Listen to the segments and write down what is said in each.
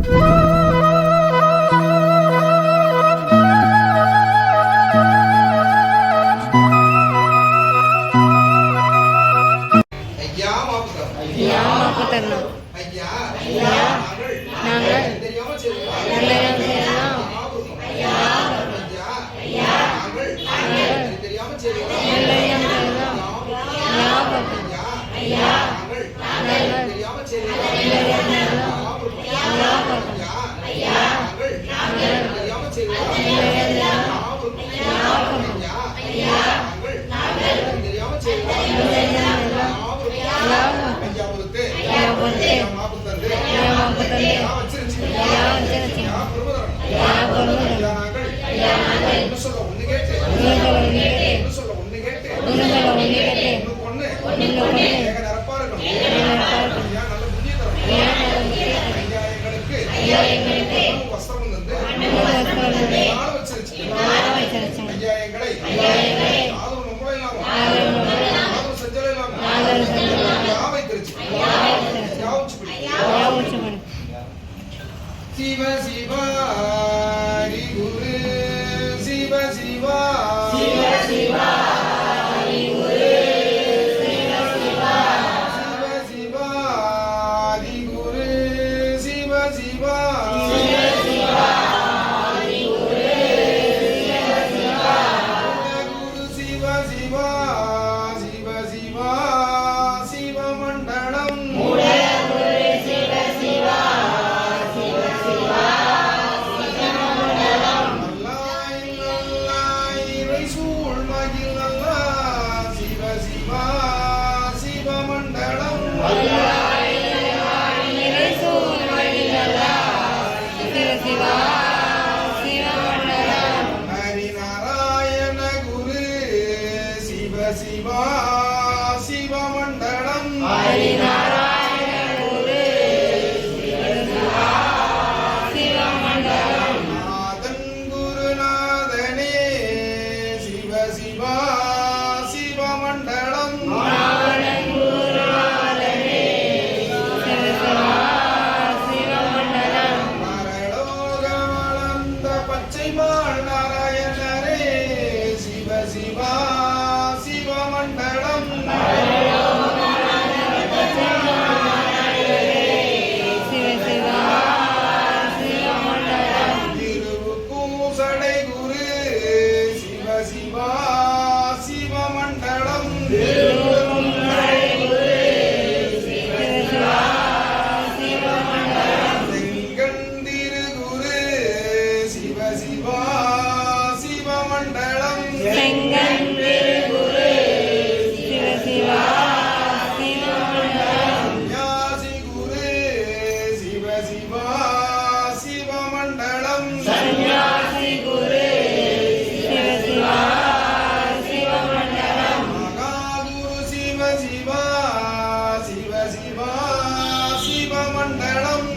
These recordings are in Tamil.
Thank. Thank you, நாராயணரே Shiva Siva. Shiva Shiva Siva சிவமண்டலம்.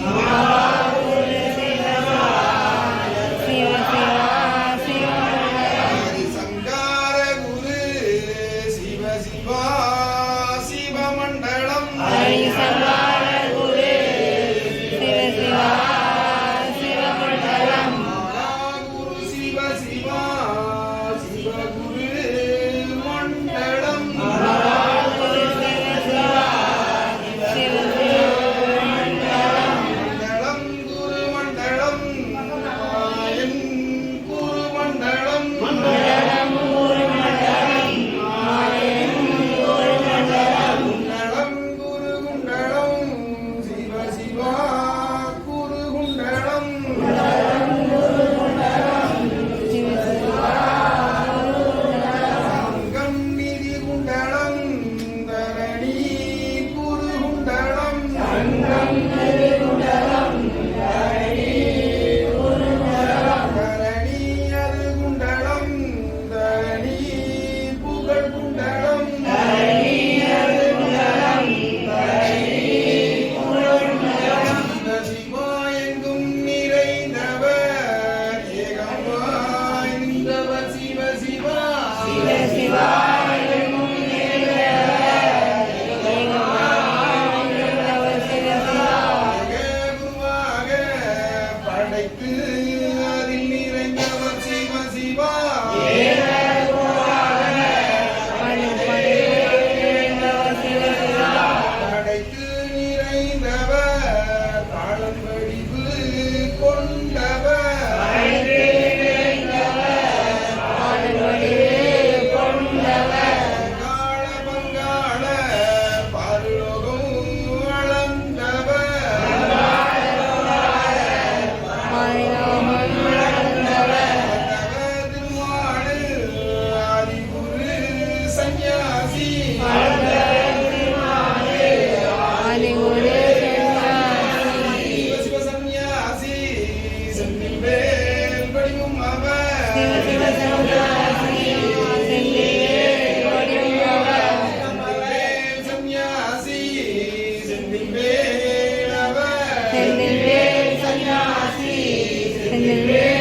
이와 Amen.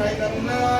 নাই কান্না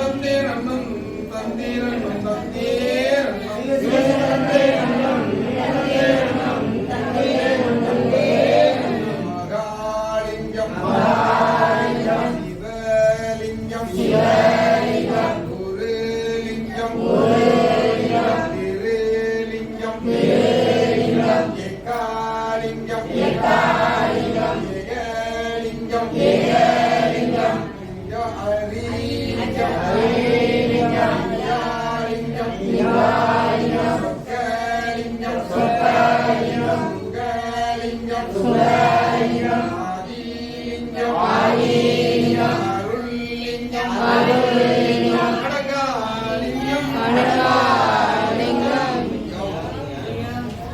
தந்தேரண்ணம் தந்தேரண்ணம் தந்தேரண்ணம் மகாலிங்கம் சிவலிங்கம் குருலிங்கம்